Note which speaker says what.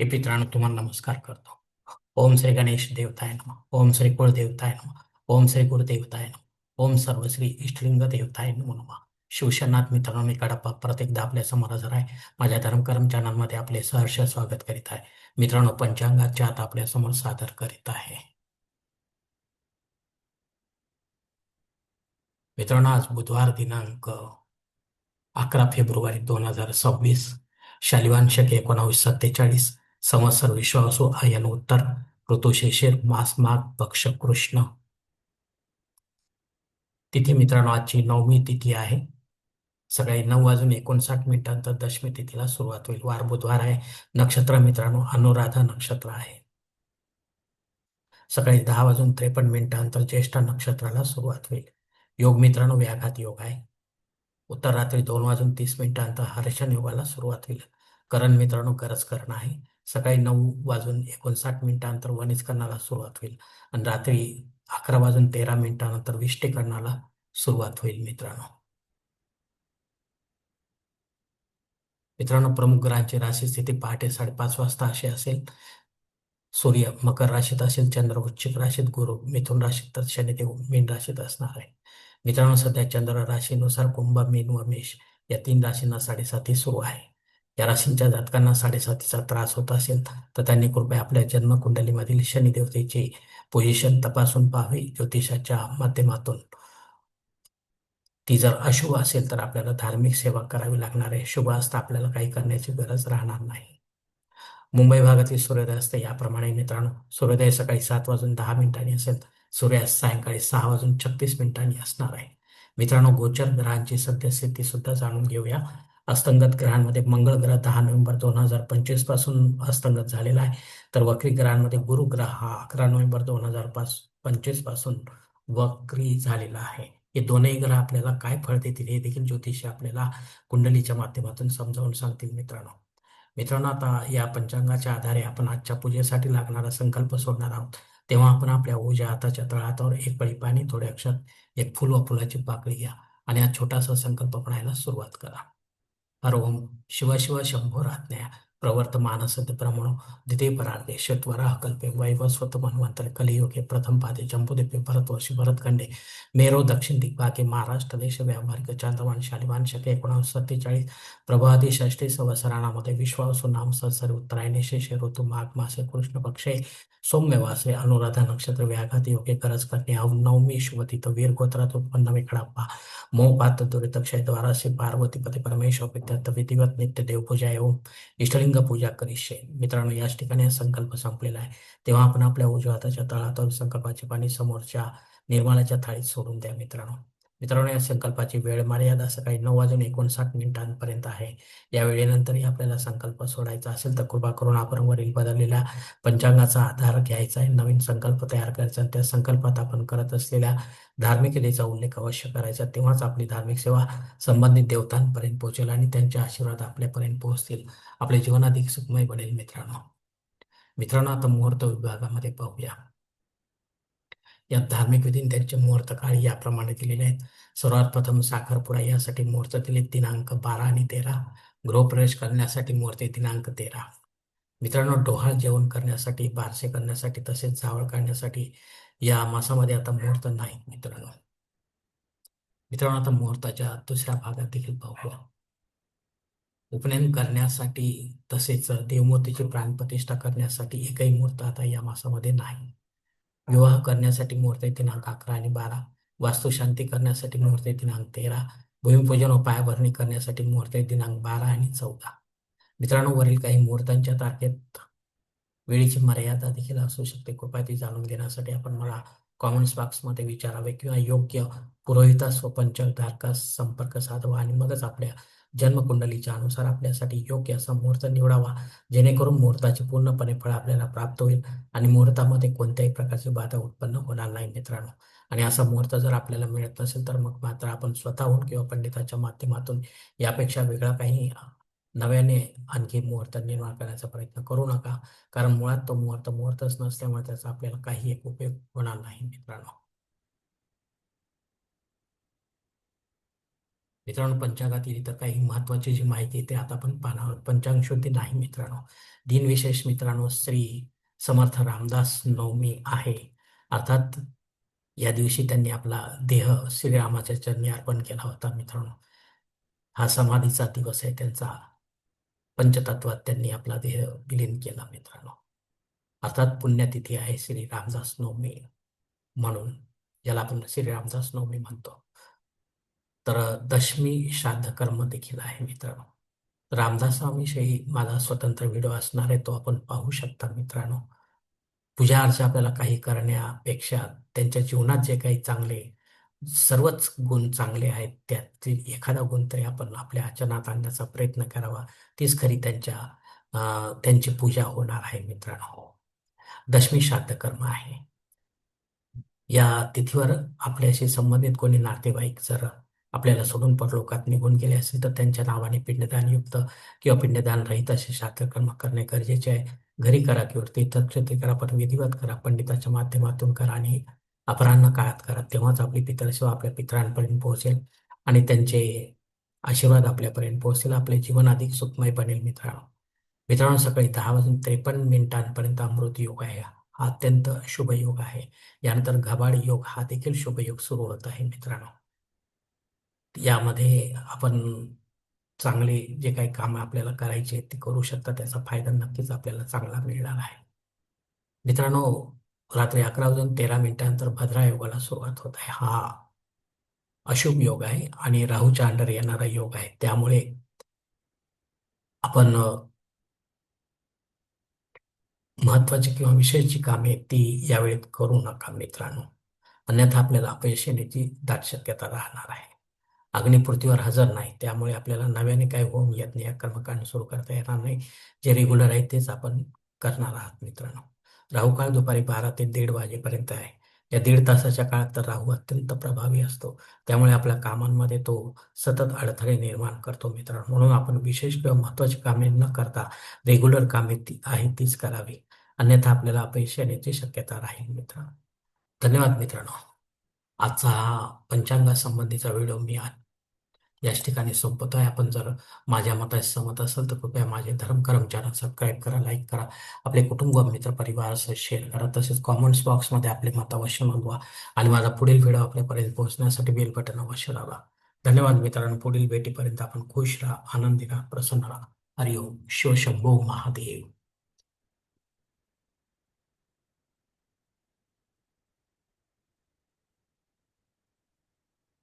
Speaker 1: हे मित्रांनो तुम्हाला नमस्कार करतो. ओम श्री गणेश देवताय नम. ओम श्री कुळदेवताय नम. ओम श्री गुरुदेवताय नम. ओम सर्व श्री इष्टलिंग देवताय नमो नम. शिवशनाथ मित्रांनो मी कडप्पा परत एकदा आपल्यासमोर हजर आहे. माझ्या धर्मकर्म चॅनलमध्ये आपले सहर्ष स्वागत करीत आहे. मित्रांनो पंचांगाच्या आता आपल्यासमोर सादर करीत आहे. मित्रांनो आज बुधवार दिनांक अकरा फेब्रुवारी दोन हजार सव्वीस. शालिवांशक एकोणावीस सत्तेचाळीस. संवत्सर विश्वासो आयन उत्तर ऋतू मास माग पक्ष कृष्ण. तिथी मित्रांनो आजची नवमी तिथी आहे. सकाळी नऊ वाजून एकोणसाठ मिनिटांतर दशमी तिथीला सुरुवात होईल. वार बुधवार आहे. नक्षत्र मित्रांनो अनुराधा नक्षत्र आहे. सकाळी दहा वाजून त्रेपन्न मिनिटांतर ज्येष्ठ नक्षत्राला सुरुवात होईल. योग मित्रांनो व्याघात योग आहे. उत्तर रात्री दोन वाजून तीस मिनिटांतर हर्षण योगाला सुरुवात होईल. करण मित्रांनो गरज करणं आहे. सकाळी नऊ वाजून एकोणसाठ मिनिटानंतर वनिष्करणाला सुरुवात होईल. आणि रात्री अकरा वाजून तेरा मिनिटानंतर विष्टीकरणाला सुरुवात होईल मित्रांनो. मित्रांनो प्रमुख ग्रहांची राशी स्थिती पहाटे साडेपाच वाजता अशी असेल. सूर्य मकर राशीत असेल चंद्र वृश्चिक राशीत गुरु मिथुन राशीत तर शनिदेव मीन राशीत असणार आहे. मित्रांनो सध्या चंद्र राशीनुसार कुंभ मीन व मेष या तीन राशींना साडेसाती सुरू आहे. या राशींच्या जातकांना साडेसातीचा त्रास होत असेल तर त्यांनी कृपया आपल्या जन्मकुंडलीमधील शनिदेवतेची पोझिशन तपासून पाहावी. ज्योतिषाच्या माध्यमातून. ती जर अशुभ असेल तर आपल्याला धार्मिक सेवा करावी लागणार आहे. शुभ असता आपल्याला काही करण्याची गरज राहणार नाही. मुंबई भागातील सूर्योदय असते याप्रमाणे मित्रांनो सूर्योदय सकाळी सात वाजून दहा मिनिटांनी असेल सूर्यास्त सायंकाळी सहा वाजून छत्तीस मिनिटांनी असणार आहे. मित्रांनो गोचर ग्रहांची सद्यस्थिती सुद्धा जाणून घेऊया. अस्तंगत ग्रहांमध्ये मंगळ ग्रह दहा नोव्हेंबर दोन हजार पंचवीसपासून अस्तंगत झालेला आहे. तर वक्री ग्रहांमध्ये गुरु ग्रह हा अकरा नोव्हेंबर दोन हजार पाच पंचवीसपासून वक्री झालेला आहे. हे दोनही ग्रह आपल्याला काय फळ देतील हे देखील ज्योतिषी आपल्याला कुंडलीच्या माध्यमातून समजावून सांगतील मित्रांनो. मित्रांनो आता या पंचांगाच्या आधारे आपण आजच्या पूजेसाठी लागणारा संकल्प सोडणार आहोत. तेव्हा आपण आपल्या ओझ्या हाताच्या तळहातावर एक पळी पाणी थोड्या अक्षर एक फुल व फुलाची पाकळी घ्या आणि हा छोटासा संकल्प म्हणायला सुरुवात करा. हर ओम शिव शंभो राज्ञया प्रवर्तमान सद्य ब्रह्मणो द्वितीय परार्धे शत्वराह कल्पे वैवस्वत मनवंतर कलियुगे प्रथम पादे जंबुद्वीपे भरतवर्षी भरतखंडे। मेरो दक्षिण दिग्भागे महाराष्ट्र देश व्यावहारिक चांद्रवान शालिवान शके एकोणास सत्तेचाळीस प्रभादी षष्टी संवत्सराणामध्ये विश्वासू नाम संसर उत्तरायणे शेषे ऋतू माघ मासे कृष्ण पक्षे सौम्यवासे अनुराधा नक्षत्र व्याघात योगे गरज करणे नवमी शुभती तो वीर गोत्रात उत्पन्न विकडाप्पा मोह पात्र दुरितक्षय द्वारा श्री पार्वती पती परमेश्वर विद्यात विधिवत नित्य देवपूजा एवं इष्टलिंग पूजा करिष्ये मित्रांनो याच ठिकाणी हा संकल्प संपलेला आहे. तेव्हा आपण आपल्या उजव्या हाताच्या तळातून संकल्पाचे पाणी समोरच्या निर्माणाच्या थाळीत सोडून द्या मित्रांनो. मित्रांनो या संकल्पाची वेळ मर्यादा सकाळी नऊ वाजून एकोणसाठ मिनिटांपर्यंत आहे. या वेळेनंतरही आपल्याला संकल्प सोडायचा असेल तर कृपा करून आपण वरील बदललेल्या पंचांगाचा आधार घ्यायचा आहे. नवीन संकल्प तयार करायचा आणि त्या संकल्पात आपण करत असलेल्या धार्मिकतेचा उल्लेख अवश्य करायचा. तेव्हाच आपली धार्मिक सेवा संबंधित देवतांपर्यंत पोहोचेल आणि त्यांचे आशीर्वाद आपल्यापर्यंत पोहोचतील. आपले जीवन अधिक सुखमय बनेल मित्रांनो. मित्रांनो आता मुहूर्त विभागामध्ये पाहूया. या धार्मिक विधी त्यांचे मुहूर्त काळ याप्रमाणे दिलेले आहेत. सर्वात प्रथम साखरपुडा यासाठी मुहूर्त दिले. दिनांक बारा आणि तेरा. गृहप्रवेश करण्यासाठी मुहूर्त दिनांक तेरा. मित्रांनो डोहाळ जेवण करण्यासाठी बारसे करण्यासाठी तसेच जावळ काढण्यासाठी या मासामध्ये आता मुहूर्त नाही मित्रांनो. मित्रांनो आता मुहूर्ताच्या दुसऱ्या भागात देखील पाहूया उपनयन करण्यासाठी तसेच देवमूर्तीची प्राणप्रतिष्ठा करण्यासाठी एकही मुहूर्त आता या मासामध्ये नाही. विवाह करण्यासाठी मुहूर्त दिनांक अकरा आणि बारा. वास्तुशांती करण्यासाठी मुहूर्त दिनांक तेरा. भूमिपूजन व पायाभरणी करण्यासाठी मुहूर्त दिनांक बारा आणि चौदा. मित्रांनो वरील काही मुहूर्तांच्या तारखेत वेळेची मर्यादा देखील असू शकते. कृपया ती जाणून घेण्यासाठी आपण मला कॉमेंट्स बॉक्समध्ये विचारावे किंवा योग्य पुरोहितास व पंचधारकास संपर्क साधवा आणि मगच आपल्या जन्मकुंडलीच्या अनुसार आपल्यासाठी योग्य असा मुहूर्त निवडावा जेणेकरून मुहूर्ताचे पूर्णपणे फळ आपल्याला प्राप्त होईल आणि मुहूर्तामध्ये कोणत्याही प्रकारची बाधा उत्पन्न होणार नाही मित्रांनो. आणि असा मुहूर्त जर आपल्याला मिळत नसेल तर मग मात्र आपण स्वतःहून किंवा पंडिताच्या माध्यमातून यापेक्षा वेगळा काही नव्याने आणखी मुहूर्त निर्माण करण्याचा प्रयत्न करू नका. कारण मुळात तो मुहूर्त मुहूर्तच नसल्यामुळे त्याचा आपल्याला काही एक उपयोग होणार नाही मित्रांनो. मित्रांनो पंचांगातील इतर काही महत्वाची जी माहिती आहे ते आता आपण पाहणार पंचांग शुद्धी नाही मित्रांनो. दिनविशेष मित्रांनो श्री समर्थ रामदास नवमी आहे. अर्थात या दिवशी त्यांनी आपला देह श्रीरामाच्या चरणी अर्पण केला होता मित्रांनो. हा समाधीचा दिवस आहे त्यांचा. पंचतत्वात त्यांनी आपला देह विलीन केला मित्रांनो. अर्थात पुण्यतिथी आहे श्री रामदास नवमी म्हणून ज्याला आपण श्री रामदास नवमी म्हणतो. तर दशमी श्राद्ध कर्म देखील आहे मित्रांनो. रामदासाविषयी माझा स्वतंत्र व्हिडिओ असणार आहे तो आपण पाहू शकता मित्रांनो. पूजा अर्चा आपल्याला काही करण्यापेक्षा त्यांच्या जीवनात जे काही चांगले सर्वच गुण चांगले आहेत त्यातील एखादा गुण तरी आपण आपल्या आचरणात आणण्याचा प्रयत्न करावा. तीच खरी त्यांच्या त्यांची पूजा होणार आहे मित्रांनो. हो. दशमी श्राद्ध कर्म आहे. या तिथीवर आपल्याशी संबंधित कोणी नातेवाईक जर आपल्याला सोडून परलोकात निघून गेले असेल तर त्यांच्या नावाने पिंडदान युक्त किंवा पिंडदान रहित असे श्राद्धकर्म करणे गरजेचे आहे. घरी करा किंवा तीर्थक्षेत्री करा पण विधिवत करा पंडिताच्या माध्यमातून करा आणि अपराह्न काळात करा. तेव्हाच आपली पितरसेवा आपल्या पितरांपर्यंत पोहोचेल आणि त्यांचे आशीर्वाद आपल्यापर्यंत पोहोचेल. आपले जीवन अधिक सुखमय बनेल मित्रांनो. मित्रांनो सकाळी दहा वाजून त्रेपन्न मिनिटांपर्यंत अमृत योग आहे. हा अत्यंत शुभ योग आहे. यानंतर घबाड योग हा देखील शुभ योग सुरू होत आहे मित्रांनो. यामध्ये आपण चांगले जे काही काम आपल्याला करायचे ते करू शकता. त्याचा फायदा नक्कीच आपल्याला चांगला मिळणार आहे. मित्रांनो रात्री अकरा वाजून तेरा मिनिटानंतर भद्रा योगाला सुरुवात होत आहे. हा अशुभ योग आहे आणि राहूच्या अंडर येणारा योग आहे. त्यामुळे आपण महत्वाची किंवा विशेषची कामे ती यावेळी करू नका मित्रांनो. अन्यथा आपल्याला अपयश येण्याची दाट शक्यता राहणार आहे. अग्निपूर्तीवर हजर नाही. त्यामुळे आपल्याला नव्याने काय होऊन येत नाही कर्मकांड सुरू करता येणार नाही. जे रेग्युलर आहे तेच आपण करणार आहात मित्रांनो. राहू काळ दुपारी बारा ते दीड वाजेपर्यंत आहे. या दीड तासाच्या काळात तर राहू अत्यंत प्रभावी असतो. त्यामुळे आपल्या कामांमध्ये तो सतत अडथळे निर्माण करतो मित्रांनो. म्हणून आपण विशेष किंवा महत्वाची कामे न करता रेग्युलर कामे ती आहे तीच करावी. अन्यथा आपल्याला अपयश येण्याची शक्यता राहील मित्रांनो. धन्यवाद मित्रांनो. आजचा हा पंचांगासंबंधीचा व्हिडिओ मी याच ठिकाणी संपतोय आपण जर माझ्या मताशी सहमत असेल तर कृपया माझे धर्म चॅनल सबस्क्राईब करा लाईक करा. आपले कुटुंब मित्र परिवार शेअर करा. तसेच कॉमेंट्स बॉक्समध्ये आपले मत अवश्य नोंदवा आणि माझा पुढील व्हिडिओ आपल्यापर्यंत पोहोचण्यासाठी बेल बटन अवश्य लावा. धन्यवाद मित्रांनो. पुढील भेटीपर्यंत आपण खुश राहा आनंदी राहा प्रसन्न राहा. हरिओम. शिवशंभो महादेव.